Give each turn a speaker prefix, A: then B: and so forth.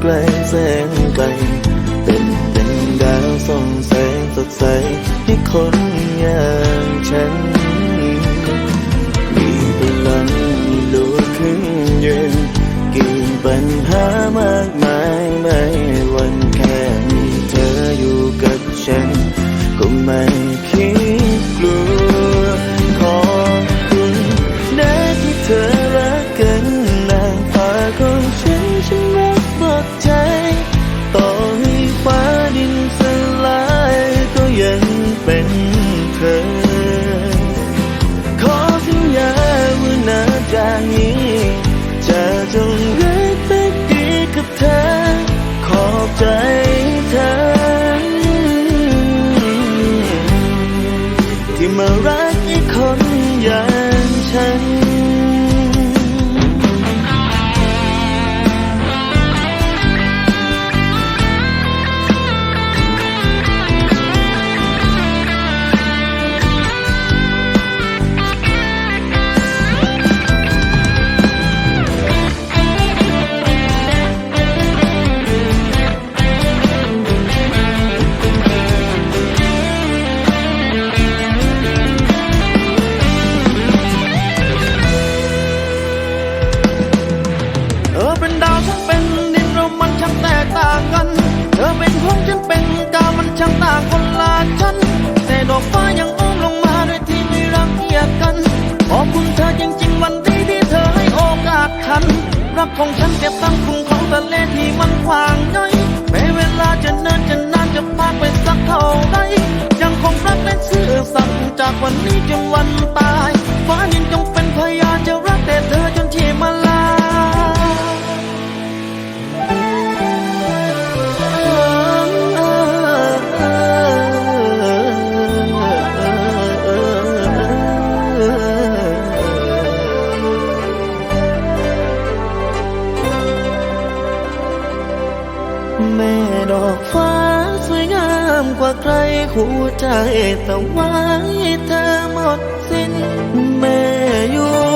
A: ไกลแสนไกล เป็นดังดาวส่องแสงสดใสให้คนอย่างฉัน มีพลังลุกขึ้นยืนกี่ปัญหามากมายไม่วันแค่มีเธออยู่กับฉัน ก็ไม่ รักอีกคนอย่าง
B: ช่างต่างคนละชั้นแต่ดอกฟ้ายังอ้อมลงมาโดยที่ไม่รังเกียจกัน ขอบคุณเธอจริงๆวันนี้ที่เธอให้โอกาสฉัน รักของฉันเก็บตั้งคุณของทะเลที่มันกว้างใหญ่แม้เวลาจะเนินจะนานจะผ่านไปสักเท่าใดยังคงรักและซื่อสัตย์จากวันนี้จนวันตายฟ้าดินจงเป็นพยานา
A: มกว่าใครหัวใจแต่ไว้เธอหมดสิ้นแม่อยู่